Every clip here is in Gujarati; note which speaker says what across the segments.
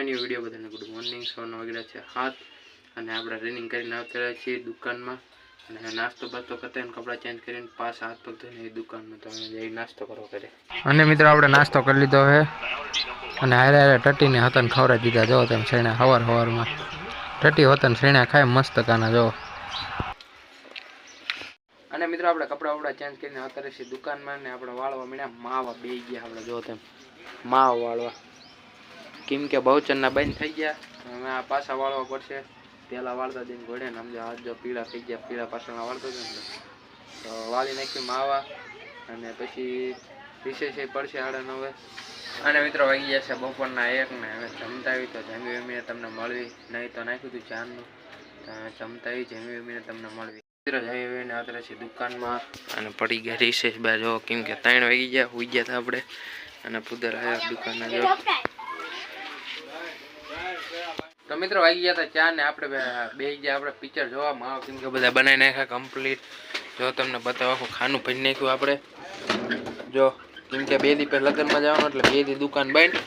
Speaker 1: માય ન્યુ વીડિયો બધાને ગુડ મોર્નિંગ સવારના વાગ્યા છે હાથ અને આપણે રનિંગ કરીને આવતા છીએ દુકાનમાં. અને નાસ્તો બાસ્તો કરતા ને કપડાં ચેન્જ કરીને પાસ હાથ પગ ધોઈને દુકાનમાં તો અમે જઈ નાસ્તો કરવો કરે. અને મિત્રો આપણે નાસ્તો કરી લીધો છે અને હારે હારે ટટીને હતન ખવડાવી દીધા. જો તમે શેણા હવાર હવારમાં. ટટી હોતન શેણા ખાય મસ્ત કાના જો. અને મિત્રો આપણે કપડાં વપડા ચેન્જ કરીને અત્યારે છીએ દુકાનમાં ને આપણે વાળવા મળ્યા માવા બે ગયા આપણે જો તેમ. માવા વાળવા. કેમ કે બહુચનના બંધ થઈ ગયા. હવે આ પાછા વાળવા પડશે. પહેલાં વાળતા જઈને ઘોડે ને સમજો હાથ જો પીળા થઈ ગયા, પીળા પાછળના વાળતો હતો ને તો વાળી નાખ્યું માવા અને પછી વિશેષ પડશે આડા નવે. અને મિત્રો વાગી છે બપોરના એક ને હવે જમતા આવી તો જમી વમીને તમને મળવી. નહીં તો નાખ્યું હતું ચારનું જમતા આવી જમી વમીને તમને મળવી. મિત્રો જમી અત્યારે છે દુકાનમાં અને પડી ગયા રિસેસ બાર જો કેમ કે ત્રણ વાગી ગયા, હોઈ ગયા હતા આપણે. અને પુદર આવ્યા દુકાનના જો તો મિત્રો વાગી ગયા હતા ચા ને આપણે બે- ગયા આપણે પિક્ચર જોવામાં આવે. કેમ કે બધા બનાવી નાખ્યા કમ્પ્લીટ જો તમને બતાવો આખું ખાનું ભરી નાખ્યું આપણે. જો કેમ કે બે દી પહેલાં લગ્નમાં જવાનું એટલે બે દી દુકાન બંધ.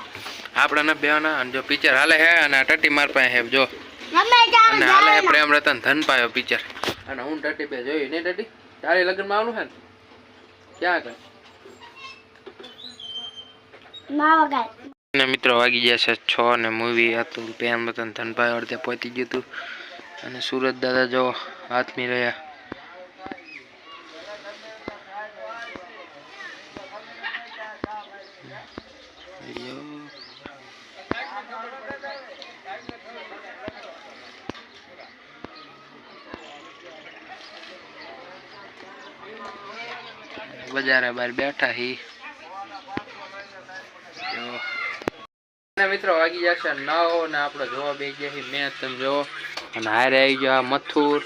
Speaker 1: આપણે ન બેવાના અને જો પિક્ચર હાલે હે અને આ ટટી માર પાસે હે. જો. અને હાલે હે પ્રેમ રતન ધન પાયો પિક્ચર અને હું ટટી બે જોયું નહીં ટટી તારે લગ્નમાં આવવાનું હે ને? ક્યાં કર ને મિત્રો વાગી ગયા છે છ ને મૂવી હતું, પ્રેમ રતન ધન પાયો અડધે પહોંચી ગયું હતું અને સુરત દાદા જો હાથમી રહ્યા અయ్యో. બજારે બહાર બેઠા હી જો. અને મિત્રો વાગી જશે નવ ને આપણે જોવા બે ગયા મેચ. તમે જોવો અને હારે આવી ગયો આ મથુર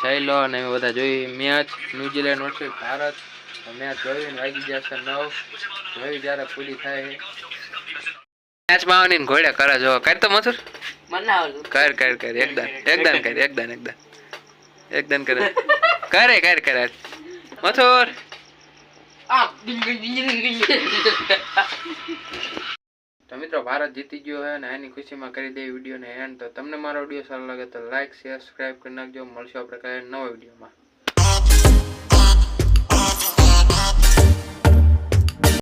Speaker 1: શૈલો અને એ બધા જોઈ match. New Zealand versus Bharat match જોઈને વાગી જશે નવ. જોઈ જ્યારે પૂરી થાય. મેચ માવાની ઘોડે કરે જો કર તો મથુર. કર કર કર એકદમ એકદમ કર એકદમ એકદમ એકદમ કરે. કરે કર કર મથુર. મિત્રો, ભારત જીતી ગયો હોય અને એની ખુશીમાં કરી દે વિડીયોને એન્ડ તો તમને મારો વીડિયો સારો લાગે તો લાઈક શેર સબસ્ક્રાઈબ કરી નાખજો. મળશું આપણે કાલે નવા વિડીયોમાં.